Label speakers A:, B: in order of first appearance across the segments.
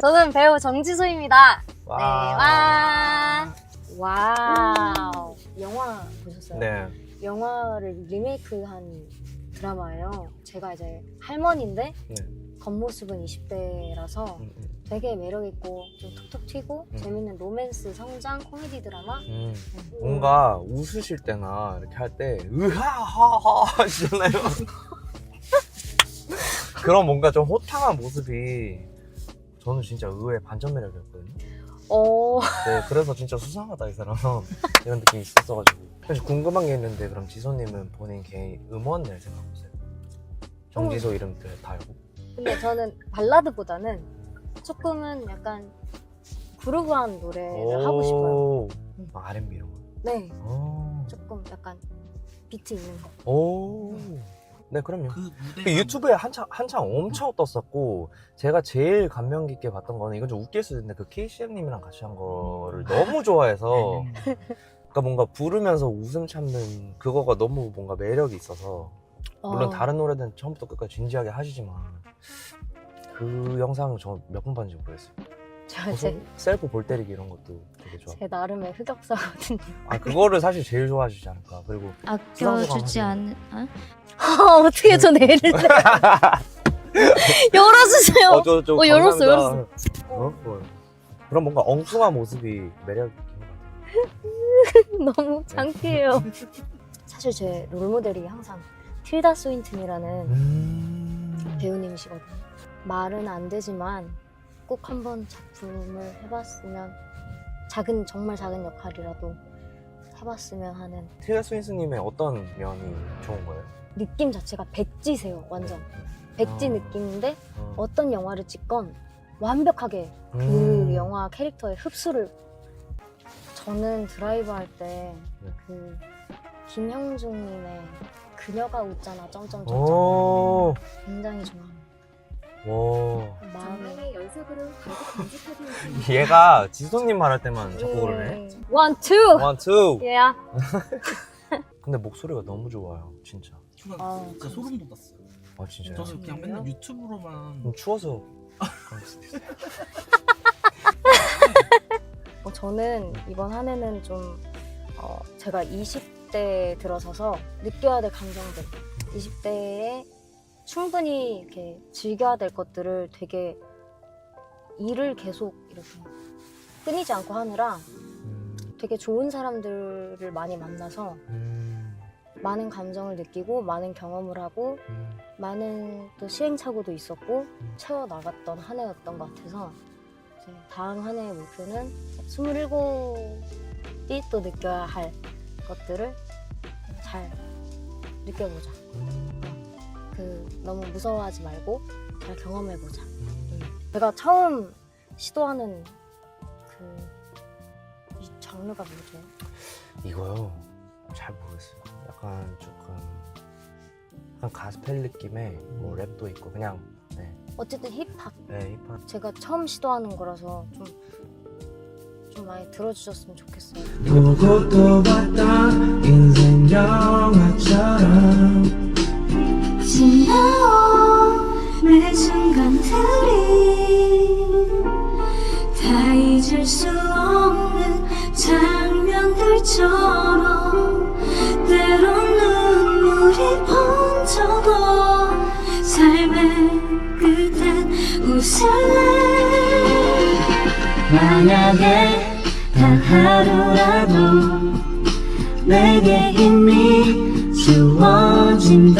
A: 저는 배우 정지소입니다. 네,
B: 와.
A: 와. 와우. 영화 보셨어요?
B: 네.
A: 영화를 리메이크한 드라마예요. 제가 이제 할머니인데
B: 네.
A: 겉모습은 20대라서
B: 음, 음,
A: 되게 매력 있고 좀 톡톡 튀고
B: 음.
A: 재밌는 로맨스 성장 코미디 드라마
B: 음.
A: 음.
B: 뭔가 웃으실 때나 이렇게 할 때 으하하하 하시잖아요. 그런 뭔가 좀 호탕한 모습이 저는 진짜 의외의 반전 매력이었거든요.
A: 어,
B: 네, 그래서 진짜 수상하다 이 사람 이런 느낌이 있었어가지고 사실 궁금한 게 있는데 그럼 지소님은 본인 개인 음원 낼 생각 없어요? 정지소 이름 다 알고?
A: 근데 저는 발라드보다는 조금은 약간 그루브한 노래를 하고 싶어요. 음.
B: 막 R&B 이런 거.
A: 네,
B: 오.
A: 조금 약간 비트 있는 거.
B: 오. 네, 그럼요.
C: 그 무대
B: 그 유튜브에 한창 한창 엄청 떴었고 제가 제일 감명 깊게 봤던 거는 이건 좀 웃길 수도 있는데 그 KCM님이랑 같이 한 거를 너무 좋아해서 그러니까 뭔가 부르면서 웃음 참는 그거가 너무 뭔가 매력이 있어서 물론
A: 어,
B: 다른 노래는 처음부터 끝까지 진지하게 하시지만 그 영상 저 몇 번 봤는지 모르겠어요.
A: 저
B: 무슨
A: 제,
B: 셀프 볼 때리기 이런 것도 되게 좋아.
A: 제 나름의 흑역사거든요.
B: 아 그거를 사실 제일 좋아하시지 않을까. 그리고
D: 아껴주지 않는 아?
A: 어떻게 저 내릴 때 열어주세요.
B: 어, 저, 저
A: 어, 열었어,
B: 감사합니다. 어? 뭐. 그런 뭔가 엉뚱한 모습이 매력 있는 것 같아요.
A: 너무 창피해요. 사실 제 롤모델이 항상 틸다 스윈튼이라는
B: 음...
A: 배우님이시거든요. 말은 안 되지만 꼭 한번 작품을 해봤으면 작은 정말 작은 역할이라도 해봤으면 하는
B: 티라 스윈스님의 어떤 면이 좋은 거예요?
A: 느낌 자체가 백지세요. 완전 백지
B: 어.
A: 느낌인데
B: 어.
A: 어떤 영화를 찍건 완벽하게 그
B: 음.
A: 영화 캐릭터의 흡수를 저는 드라이브 할 때
B: 네.
A: 그 김형중님의 그녀가 웃잖아 점점점점
B: 오.
A: 굉장히 좋아합니다.
B: 와.
A: 마음이
B: 얘가 지소님 말할 때만 자꾸 그러네.
A: 원, 투!
B: 원, 투.
A: 예.
B: 근데 목소리가 너무 좋아요, 진짜.
C: 순간
A: 아,
C: 진짜 소름 돋았어요.
B: 아 진짜요?
C: 저는 그냥 맨날 유튜브로만
B: 좀 추워서 그럴 수도 있어요.
A: 어, 저는 이번 한 해는 좀 어, 제가 20대 들어서서 느껴야 될 감정들, 20대에 충분히 이렇게 즐겨야 될 것들을 되게 일을 계속 이렇게 끊이지 않고 하느라
B: 음,
A: 되게 좋은 사람들을 많이 만나서
B: 음,
A: 많은 감정을 느끼고 많은 경험을 하고
B: 음.
A: 많은 또 시행착오도 있었고 채워 나갔던 한 해였던 것 같아서 이제 다음 한 해의 목표는 27이 또 느껴야 할 것들을 잘 느껴보자. 그 너무 무서워하지 말고 잘 경험해보자. 제가 처음 시도하는 그 이 장르가 뭐죠?
B: 이거요 잘 모르겠어요. 약간 조금 약간 가스펠 느낌의 뭐 랩도 있고 그냥 네,
A: 어쨌든 힙합.
B: 네 힙합.
A: 제가 처음 시도하는 거라서 좀, 좀 많이 들어주셨으면 좋겠어요.
E: 보고 또 봤다 인생 영화
D: 잊을 수 없는 장면들처럼 때론 눈물이 번져도 삶의 끝엔 웃을래? 만약에 단 하루라도 내게 힘이 주어진다면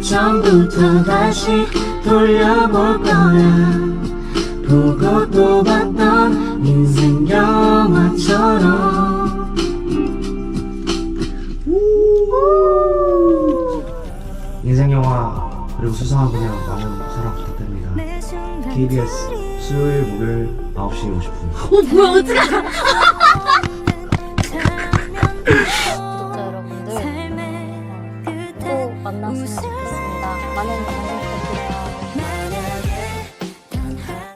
D: 처음부터 다시 돌려볼 거야 보고 또 봤던 인생 영화처럼.
E: 인생 영화 그리고 수상한 그냥 많은 사랑 부탁드립니다. KBS 수요일 목요일 9시 50분.
D: 어 뭐야 어떡하